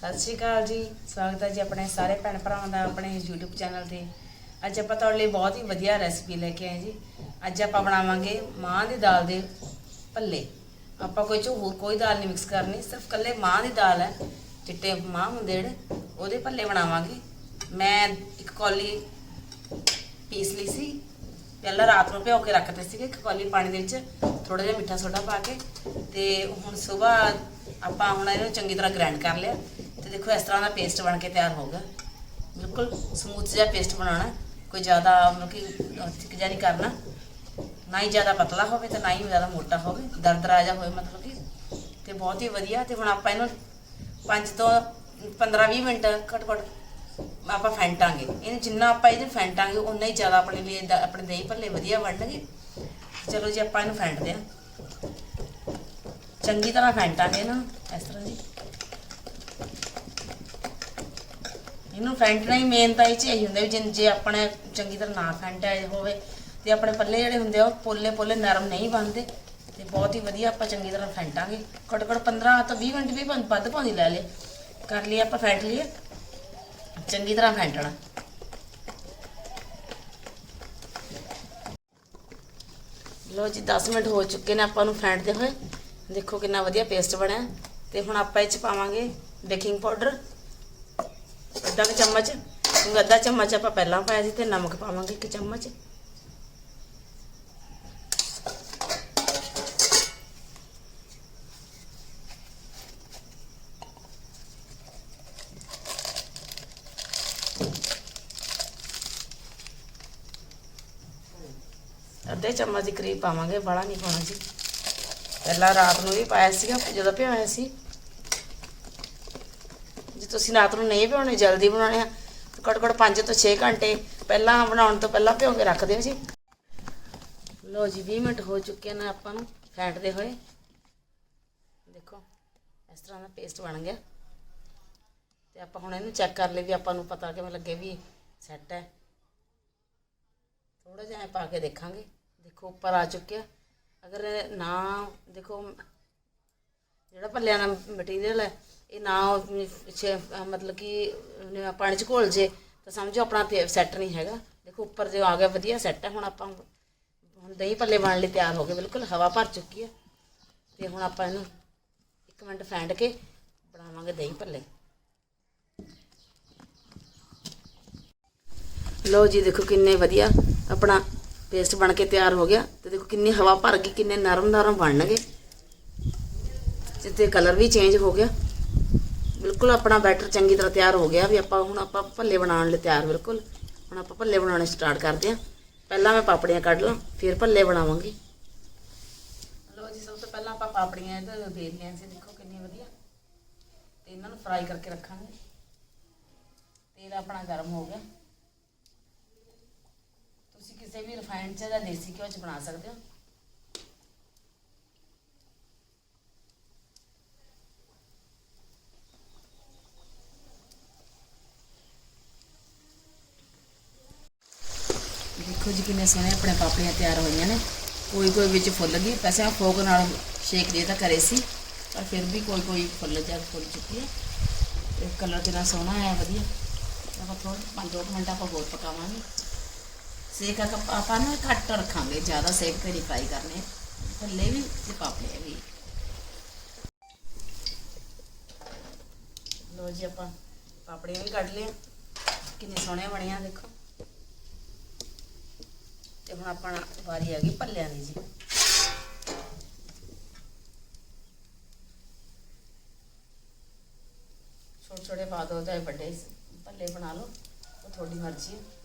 ਸਤਿ ਸ਼੍ਰੀ ਅਕਾਲ ਜੀ, ਸਵਾਗਤ ਹੈ ਜੀ ਆਪਣੇ ਸਾਰੇ ਭੈਣ ਭਰਾਵਾਂ ਦਾ ਆਪਣੇ YouTube ਚੈਨਲ ਤੇ। ਅੱਜ ਆਪਾਂ ਤੁਹਾਡੇ ਲਈ ਬਹੁਤ ਹੀ ਵਧੀਆ ਰੈਸਪੀ ਲੈ ਕੇ ਆਏ ਜੀ। ਅੱਜ ਆਪਾਂ ਬਣਾਵਾਂਗੇ ਮਾਂਹ ਦੀ ਦਾਲ ਦੇ ਭੱਲੇ। ਆਪਾਂ ਕੋਈ ਚ ਕੋਈ ਦਾਲ ਨਹੀਂ ਮਿਕਸ ਕਰਨੀ, ਸਿਰਫ ਕੱਲੇ ਮਾਂਹ ਦੀ ਦਾਲ ਹੈ। ਚਿੱਟੇ ਮਾਂਹ ਹੁੰਦੇ ਜਿਹੜੇ, ਉਹਦੇ ਭੱਲੇ ਬਣਾਵਾਂਗੇ। ਮੈਂ ਇੱਕ ਕੌਲੀ ਪੀਸ ਲਈ ਸੀ। ਪਹਿਲਾਂ ਰਾਤ ਨੂੰ ਭਿਓ ਕੇ ਰੱਖਦੇ ਸੀਗੇ ਇੱਕ ਕੌਲੀ ਪਾਣੀ ਦੇ ਵਿੱਚ ਥੋੜਾ ਜਿਹਾ ਮਿੱਠਾ ਸੋਡਾ ਪਾ ਕੇ। ਤੇ ਹੁਣ ਸਵੇਰ ਆਪਾਂ ਹੁਣ ਇਹਨੂੰ ਚੰਗੀ ਤਰ੍ਹਾਂ ਗ੍ਰਾਈਂਡ ਕਰ ਲਿਆ। ਤੇ ਦੇਖੋ ਇਸ ਤਰ੍ਹਾਂ ਦਾ ਪੇਸਟ ਬਣ ਕੇ ਤਿਆਰ ਹੋਊਗਾ। ਬਿਲਕੁਲ ਸਮੂਥ ਜਿਹਾ ਪੇਸਟ ਬਣਾਉਣਾ ਕੋਈ ਜ਼ਿਆਦਾ ਮਤਲਬ ਕਿ ਥਿਕ ਜਿਹਾ ਨਹੀਂ ਕਰਨਾ। ਨਾ ਹੀ ਜ਼ਿਆਦਾ ਪਤਲਾ ਹੋਵੇ ਤੇ ਨਾ ਹੀ ਜ਼ਿਆਦਾ ਮੋਟਾ ਹੋਵੇ। ਦਰਦਰਾ ਜਿਹਾ ਹੋਵੇ ਮਤਲਬ ਕਿ। ਤੇ ਬਹੁਤ ਹੀ ਵਧੀਆ ਤੇ ਹੁਣ ਆਪਾਂ ਇਹਨੂੰ 5 ਤੋਂ 15 20 ਮਿੰਟ ਘੱਟ ਘੱਟ ਆਪਾਂ ਫੈਂਟਾਂਗੇ। ਇਹਨੂੰ ਜਿੰਨਾ ਆਪਾਂ ਇਹਦੇ ਫੈਂਟਾਂਗੇ ਉਨਾ ਹੀ ਜ਼ਿਆਦਾ ਆਪਣੇ ਲਈ ਦ- ਆਪਣੇ ਦਹੀਂ ਭੱਲੇ ਵਧੀਆ ਬਣਨਗੇ। ਚਲੋ ਜੀ ਆਪਾਂ ਇਹਨੂੰ ਫੈਂਟਦੇ ਹਾਂ। ਚੰਗੀ ਤਰ੍ਹਾਂ ਫੈਂਟਾਂਗੇ ਇਹਨਾਂ ਇਸ ਤਰ੍ਹਾਂ ਜੀ ਇਹਨੂੰ ਫੈਂਟਣਾ ਹੀ ਮੇਨ ਤਾਂ ਇਹ ਚ ਇਹੀ ਹੁੰਦਾ ਵੀ ਜੇ ਜੇ ਆਪਣੇ ਚੰਗੀ ਤਰ੍ਹਾਂ ਨਾ ਫੈਂਟਿਆ ਹੋਵੇ ਤੇ ਆਪਣੇ ਪੱਲੇ ਜਿਹੜੇ ਹੁੰਦੇ ਆ ਉਹ ਪੋਲੇ ਪੋਲੇ ਨਰਮ ਨਹੀਂ ਬਣਦੇ ਤੇ ਬਹੁਤ ਹੀ ਵਧੀਆ ਆਪਾਂ ਚੰਗੀ ਤਰ੍ਹਾਂ ਫੈਂਟਾਂਗੇ। ਘੱਟੋ ਘੱਟ 15 ਤੋਂ 20 ਮਿੰਟ ਵੀ ਵੱਧ ਪਾਉਂਦੀ ਲੈ ਲੇ ਕਰ ਲਈ ਆਪਾਂ ਫੈਂਟ ਲਈਏ। ਚੰਗੀ ਤਰ੍ਹਾਂ ਫੈਂਟਣਾ। ਲੋ ਜੀ 10 ਮਿੰਟ ਹੋ ਚੁੱਕੇ ਨੇ ਆਪਾਂ ਨੂੰ ਫੈਂਟਦੇ ਹੋਏ। ਦੇਖੋ ਕਿੰਨਾ ਵਧੀਆ ਪੇਸਟ ਬਣਿਆ। ਤੇ ਹੁਣ ਆਪਾਂ ਇਹ ਚ ਪਾਵਾਂਗੇ ਬੇਕਿੰਗ ਪਾਊਡਰ। ਅੱਧਾ ਕੁ ਚਮਚ। ਕਿਉਂਕਿ ਅੱਧਾ ਚਮਚ ਆਪਾਂ ਪਹਿਲਾਂ ਪਾਇਆ ਸੀ, ਤੇ ਨਮਕ ਪਾਵਾਂਗੇ ਇੱਕ ਚਮਚ। ਅੱਧੇ ਚਮਚ ਦੇ ਕਰੀਬ ਪਾਵਾਂਗੇ ਬੜਾ ਨਹੀਂ ਪਾਉਣਾ ਜੀ। ਪਹਿਲਾਂ ਰਾਤ ਨੂੰ ਵੀ ਪਾਇਆ ਸੀਗਾ, ਜਦੋਂ ਭਿਓਇਆ ਸੀ। ਤੁਸੀਂ ਰਾਤ ਨੂੰ ਨਹੀਂ ਭਿਉਣੇ, ਜਲਦੀ ਬਣਾਉਣੇ ਆ। ਤਾਂ ਘੱਟੋ ਘੱਟ 5 ਤੋਂ 6 ਘੰਟੇ ਪਹਿਲਾਂ ਬਣਾਉਣ ਤੋਂ ਪਹਿਲਾਂ ਭਿਓ ਕੇ ਰੱਖ ਦਿਓ ਜੀ। ਲੋ ਜੀ 20 ਮਿੰਟ ਹੋ ਚੁੱਕੇ ਨੇ ਆਪਾਂ ਨੂੰ ਫੈਂਟਦੇ ਹੋਏ। ਦੇਖੋ, ਇਸ ਤਰ੍ਹਾਂ ਦਾ ਪੇਸਟ ਬਣ ਗਿਆ। ਤੇ ਆਪਾਂ ਹੁਣ ਇਹਨੂੰ ਚੈੱਕ ਕਰ ਲਈ ਵੀ ਆਪਾਂ ਨੂੰ ਪਤਾ ਕਿਵੇਂ ਲੱਗੇ ਵੀ ਸੈੱਟ ਹੈ। ਥੋੜਾ ਜਿਹਾ ਐਂ ਪਾ ਕੇ ਦੇਖਾਂਗੇ। ਦੇਖੋ, ਉੱਪਰ ਆ ਚੁੱਕਿਆ। ਅਗਰ ਨਾ, ਦੇਖੋ, ਜਿਹੜਾ ਭੱਲਿਆਂ ਦਾ ਮਟੀਰੀਅਲ ਹੈ ਇਹ ਨਾ ਉਹ ਪਿੱਛੇ ਮਤਲਬ ਕਿ ਪਾਣੀ ਚ ਘੋਲ ਜੇ, ਤਾਂ ਸਮਝੋ ਆਪਣਾ ਸੈੱਟ ਨਹੀਂ ਹੈਗਾ। ਦੇਖੋ ਉੱਪਰ ਜੋ ਆ ਗਿਆ ਵਧੀਆ ਸੈੱਟ ਹੈ, ਹੁਣ ਆਪਾਂ ਹੁਣ ਦਹੀਂ ਭੱਲੇ ਬਣਨ ਲਈ ਤਿਆਰ ਹੋ ਗਏ, ਬਿਲਕੁਲ ਹਵਾ ਭਰ ਚੁੱਕੀ ਹੈ। ਤੇ ਹੁਣ ਆਪਾਂ ਇਹਨੂੰ ਇੱਕ ਮਿੰਟ ਫੈਂਡ ਕੇ ਬਣਾਵਾਂਗੇ ਦਹੀਂ ਭੱਲੇ ਲਓ ਜੀ, ਦੇਖੋ ਕਿੰਨੇ ਵਧੀਆ ਆਪਣਾ ਪੇਸਟ ਬਣ ਕੇ ਤਿਆਰ ਹੋ ਗਿਆ। ਤੇ ਦੇਖੋ ਕਿੰਨੀ ਹਵਾ ਭਰ ਗਈ, ਕਿੰਨੇ ਨਰਮ ਨਰਮ ਬਣਨਗੇ। ਤੇ ਕਲਰ ਵੀ ਚੇਂਜ ਹੋ ਗਿਆ। ਬਿਲਕੁਲ ਆਪਣਾ ਬੈਟਰ ਚੰਗੀ ਤਰ੍ਹਾਂ ਤਿਆਰ ਹੋ ਗਿਆ ਵੀ ਆਪਾਂ ਹੁਣ ਆਪਾਂ ਭੱਲੇ ਬਣਾਉਣ ਲਈ ਤਿਆਰ ਬਿਲਕੁਲ। ਹੁਣ ਆਪਾਂ ਭੱਲੇ ਬਣਾਉਣੇ ਸਟਾਰਟ ਕਰਦੇ ਹਾਂ। ਪਹਿਲਾਂ ਮੈਂ ਪਾਪੜੀਆਂ ਕੱਢ ਲਾਂ, ਫਿਰ ਭੱਲੇ ਬਣਾਵਾਂਗੀ। ਲਓ ਜੀ, ਸਭ ਤੋਂ ਪਹਿਲਾਂ ਆਪਾਂ ਪਾਪੜੀਆਂ ਇਹਦੇ ਵੇਲ ਲਿਆਂ ਸੀ, ਦੇਖੋ ਕਿੰਨੀ ਵਧੀਆ। ਤੇ ਇਹਨਾਂ ਨੂੰ ਫਰਾਈ ਕਰਕੇ ਰੱਖਾਂਗੇ। ਤੇਲ ਆਪਣਾ ਗਰਮ ਹੋ ਗਿਆ। ਤੁਸੀਂ ਕਿਸੇ ਵੀ ਰਿਫਾਈਨਡ ਚ ਜਾਂ ਦੇਸੀ ਘਿਓ ਚ ਬਣਾ ਸਕਦੇ ਹੋ। ਦੇਖੋ ਜੀ ਕਿੰਨੇ ਸੋਹਣੇ ਆਪਣੇ ਪਾਪੜੀਆਂ ਤਿਆਰ ਹੋਈਆਂ ਨੇ। ਕੋਈ ਕੋਈ ਵਿੱਚ ਫੁੱਲ ਗਈ ਵੈਸੇ ਮੈਂ ਫੋਕ ਨਾਲ ਸ਼ੇਕ ਦੇ ਤਾਂ ਕਰੇ ਸੀ, ਪਰ ਫਿਰ ਵੀ ਕੋਈ ਕੋਈ ਫੁੱਲ ਜਾਂ ਫੁੱਲ ਚੁੱਕੀ ਹੈ ਤੇ ਕਲਰ ਕਿੰਨਾ ਸੋਹਣਾ ਆਇਆ, ਵਧੀਆ। ਆਪਾਂ ਥੋੜਾ ਪੰਜ ਦੋ ਕੁ ਮਿੰਟ ਆਪਾਂ ਹੋਰ ਪਕਾਵਾਂਗੇ। ਸੇਕ ਆਪਾਂ ਨਾ ਘੱਟ ਰੱਖਾਂਗੇ, ਜ਼ਿਆਦਾ ਸੇਕ ਤੇ ਨਹੀਂ ਫਰਾਈ ਕਰਨੇ। ਥੱਲੇ ਵੀ ਤੇ ਪਾਪੜੇ ਵੀ। ਲੋ ਜੀ ਆਪਾਂ ਪਾਪੜੀਆਂ ਵੀ ਕੱਢ ਲਈਆਂ। ਕਿੰਨੇ ਸੋਹਣੇ ਬਣੀਆਂ, ਦੇਖੋ। ਤੇ ਹੁਣ ਆਪਾਂ ਵਾਰੀ ਆ ਗਈ ਭੱਲਿਆਂ ਦੀ ਜੀ। ਛੋਟੇ ਛੋਟੇ ਪਾ ਦੋ, ਚਾਹੇ ਵੱਡੇ ਭੱਲੇ ਬਣਾ ਲਓ, ਉਹ ਤੁਹਾਡੀ ਮਰਜ਼ੀ ਹੈ।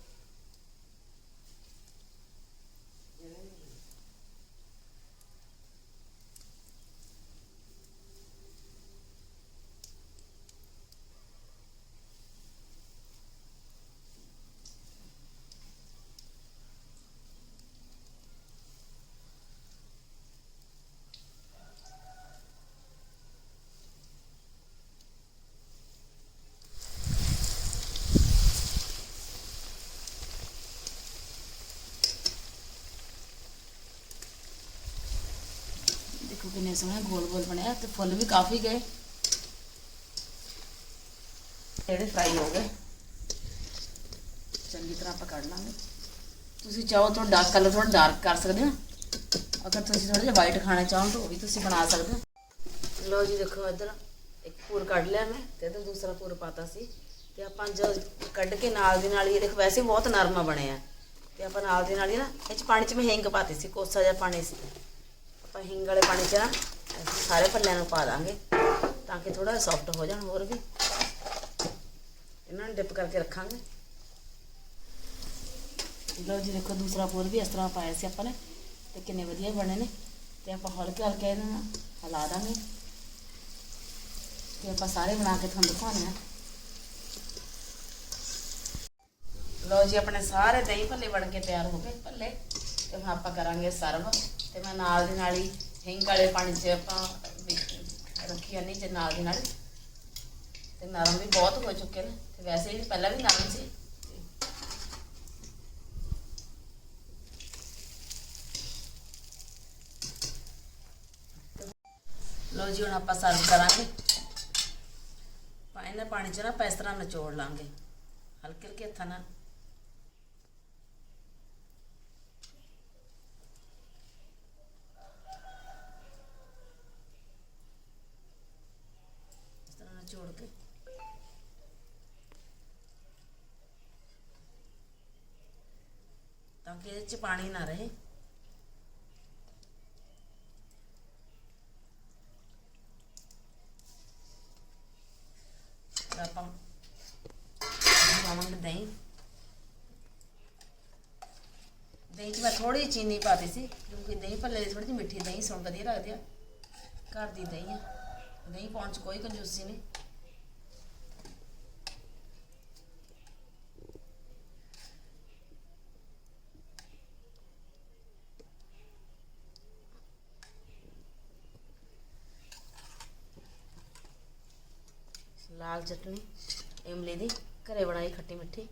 ਦੇਖੋ ਕਿੰਨੇ ਸੋਹਣੇ ਗੋਲ ਗੋਲ ਬਣਿਆ ਤੇ ਫੁੱਲ ਵੀ ਕਾਫੀ ਗਏ ਜਿਹੜੇ ਫਰਾਈ ਹੋ ਗਏ ਚੰਗੀ ਤਰ੍ਹਾਂ ਆਪਾਂ ਕੱਢ ਲਾਂਗੇ ਤੁਸੀਂ ਚਾਹੋ ਤਾਂ ਡਾਰਕ ਕਲਰ ਥੋੜਾ ਡਾਰਕ ਕਰ ਸਕਦੇ ਹੋ ਅਗਰ ਤੁਸੀਂ ਥੋੜਾ ਜਿਹਾ ਵਾਈਟ ਖਾਣਾ ਚਾਹੋ ਤਾਂ ਉਹ ਵੀ ਤੁਸੀਂ ਬਣਾ ਸਕਦੇ ਹੋ ਲਓ ਜੀ ਦੇਖੋ ਇੱਧਰ ਇੱਕ ਪੂਰ ਕੱਢ ਲਿਆ ਮੈਂ ਤੇ ਇੱਧਰ ਦੂਸਰਾ ਪੂਰ ਪਾਤਾ ਸੀ ਤੇ ਆਪਾਂ ਜਦ ਕੱਢ ਕੇ ਨਾਲ ਦੀ ਨਾਲ ਹੀ ਇਹ ਦੇਖੋ ਵੈਸੇ ਹੀ ਬਹੁਤ ਨਰਮਾ ਬਣਿਆ ਤੇ ਆਪਾਂ ਨਾਲ ਦੀ ਨਾਲ ਹੀ ਨਾ ਇਹ ਚ ਪਾਣੀ ਚ ਮੈਂ ਹਿੰਗ ਪਾਤੀ ਸੀ ਕੋਸਾ ਜਿਹਾ ਪਾਣੀ ਸੀ ਆਪਾਂ ਹਿੰਗ ਵਾਲੇ ਪਾਣੀ ਚ ਨਾ ਸਾਰੇ ਪੱਲਿਆਂ ਨੂੰ ਪਾ ਦਾਂਗੇ ਤਾਂ ਕਿ ਥੋੜਾ ਸੌਫਟ ਹੋ ਜਾਣ ਹੋਰ ਵੀ। ਇਹਨਾਂ ਨੂੰ ਡਿਪ ਕਰਕੇ ਰੱਖਾਂਗੇ। ਲਓ ਜੀ, ਦੇਖੋ ਦੂਸਰਾ ਪੂਰ ਵੀ ਇਸ ਤਰ੍ਹਾਂ ਪਾਇਆ ਸੀ ਆਪਾਂ ਨੇ ਤੇ ਕਿੰਨੇ ਵਧੀਆ ਬਣੇ ਨੇ। ਤੇ ਆਪਾਂ ਹਲਕੇ ਹਲਕੇ ਇਹਨਾਂ ਨੂੰ ਹਿਲਾ ਦਾਂਗੇ। ਤੇ ਆਪਾਂ ਸਾਰੇ ਬਣਾ ਕੇ ਤੁਹਾਨੂੰ ਦਿਖਾਉਣੇ ਆ ਲਓ ਜੀ, ਆਪਣੇ ਸਾਰੇ ਦਹੀਂ ਭੱਲੇ ਬਣ ਕੇ ਤਿਆਰ ਹੋ ਗਏ ਭੱਲੇ। ਤੇ ਹੁਣ ਆਪਾਂ ਕਰਾਂਗੇ ਸਰਵ। ਤੇ ਮੈਂ ਨਾਲ ਦੀ ਨਾਲ ਹੀ ਹਿੰਗ ਵਾਲੇ ਪਾਣੀ 'ਚ ਆਪਾਂ ਰੱਖੀ ਨਹੀਂ ਜੇ ਨਾਲ ਦੀ ਨਾਲ ਤੇ ਨਰਮ ਵੀ ਬਹੁਤ ਹੋ ਚੁੱਕੇ ਨੇ। ਤੇ ਵੈਸੇ ਵੀ ਪਹਿਲਾਂ ਵੀ ਨਰਮ ਸੀ। ਲਓ ਜੀ, ਹੁਣ ਆਪਾਂ ਸਰਵ ਕਰਾਂਗੇ। ਇਹਨਾਂ ਪਾਣੀ 'ਚ ਨਾ ਆਪਾਂ ਇਸ ਤਰ੍ਹਾਂ ਨਿਚੋੜ ਲਾਂਗੇ। ਹਲਕੇ ਹਲਕੇ ਹੱਥਾਂ ਨਾਲ। ਇਸ ਕੇ। ਤਾਂ ਕਿ ਇਹਦੇ 'ਚ ਪਾਣੀ ਨਾ ਰਹੇ। ਆਪਾਂ ਪਾਵਾਂਗੇ ਦਹੀਂ। ਦਹੀਂ 'ਚ ਮੈਂ ਥੋੜੀ ਜਿਹੀ ਚੀਨੀ ਪਾਤੀ ਸੀ, ਕਿਉਂਕਿ ਦਹੀਂ ਭੱਲੇ ਦੀ ਥੋੜੀ ਜਿਹੀ ਮਿੱਠੀ ਦਹੀਂ ਸੁਣ ਵਧੀਆ ਲੱਗਦੀ ਆ। ਘਰ ਦੀ ਦਹੀਂ ਆ। ਦਹੀਂ ਪਾਉਣ 'ਚ ਕੋਈ ਕੰਜੂਸੀ ਨਹੀਂ। ਲਾਲ ਚਟਨੀ ਇਮਲੀ ਦੀ ਘਰੇ ਬਣਾਈ ਖੱਟੀ ਮਿੱਠੀ।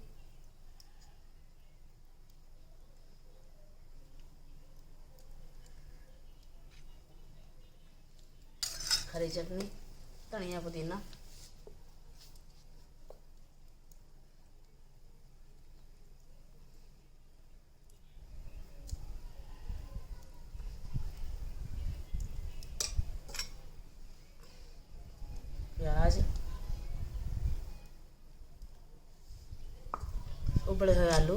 ਹਰੀ ਚਟਨੀ ਧਨੀਆ ਪੁਦੀਨਾ। ਉਬਲੇ ਹੋਏ ਆਲੂ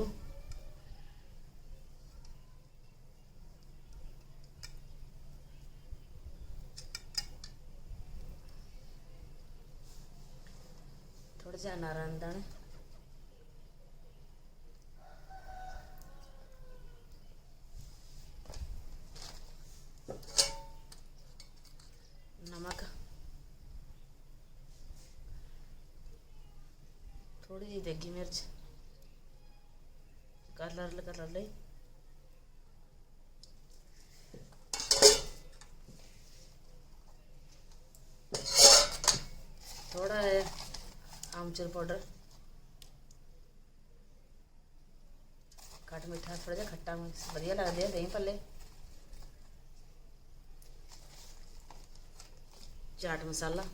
ਥੋੜਾ ਜਿਹਾ ਨਾਰਨ ਦਾਣੇ ਨਮਕ ਥੋੜੀ ਜਿਹੀ ਦੇਗੀ ਮਿਰਚ ਕਲਰ ਕਲਰ ਲਈ ਥੋੜਾ ਜਿਹਾ ਆਮਚੂਰ ਪਾਊਡਰ। ਖੱਟ ਮਿੱਠਾ ਥੋੜਾ ਜਿਹਾ ਖੱਟਾ ਵਧੀਆ ਲੱਗਦੇ ਆ ਦਹੀਂ ਭੱਲੇ ਚਾਟ ਮਸਾਲਾ।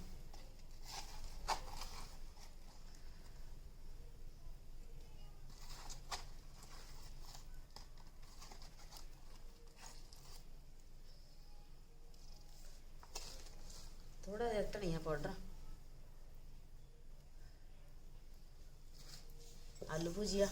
ਥੋੜਾ ਧਨੀਆ ਪਾਊਡਰ। ਆਲੂ ਭੁਜੀਆ।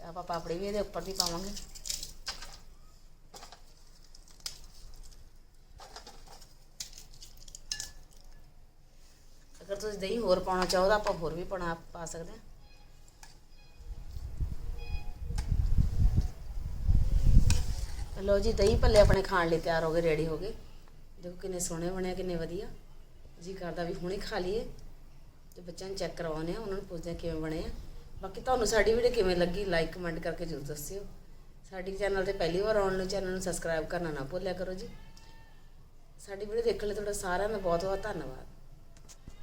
ਆਪਾਂ ਪਾਪੜੀ ਵੀ ਇਹਦੇ ਉੱਪਰ ਦੀ ਪਾਵਾਂਗੇ। ਅਗਰ ਤੁਸੀਂ ਦਹੀਂ ਹੋਰ ਪਾਉਣਾ ਚਾਹੋ ਤਾਂ ਆਪਾਂ ਹੋਰ ਵੀ ਪਾਉਣਾ ਪਾ ਸਕਦੇ ਹਾਂ। ਲਓ ਜੀ ਦਹੀਂ ਭੱਲੇ ਆਪਣੇ ਖਾਣ ਲਈ ਤਿਆਰ ਹੋ ਗਏ ਰੈਡੀ ਹੋ ਗਏ। ਦੇਖੋ ਕਿੰਨੇ ਸੋਹਣੇ ਬਣੇ ਆ, ਕਿੰਨੇ ਵਧੀਆ। ਜੀ ਕਰਦਾ ਵੀ ਹੁਣੇ ਖਾ ਲਈਏ ਤੇ ਬੱਚਿਆਂ ਨੂੰ ਚੈੱਕ ਕਰਵਾਉਣੇ ਆ ਉਹਨਾਂ ਨੂੰ ਪੁੱਛਦੇ ਆ ਕਿਵੇਂ ਬਣੇ ਆ। ਬਾਕੀ ਤੁਹਾਨੂੰ ਸਾਡੀ ਵੀਡੀਓ ਕਿਵੇਂ ਲੱਗੀ ਲਾਈਕ ਕਮੈਂਟ ਕਰਕੇ ਜ਼ਰੂਰ ਦੱਸਿਓ। ਸਾਡੀ ਚੈਨਲ ਤੇ ਪਹਿਲੀ ਵਾਰ ਆਉਣ ਲਈ ਚੈਨਲ ਨੂੰ ਸਬਸਕ੍ਰਾਈਬ ਕਰਨਾ ਨਾ ਭੁੱਲਿਆ ਕਰੋ ਜੀ। ਸਾਡੀ ਵੀਡੀਓ ਦੇਖਣ ਲਈ ਤੁਹਾਡਾ ਸਾਰਿਆਂ ਦਾ ਬਹੁਤ ਬਹੁਤ ਧੰਨਵਾਦ।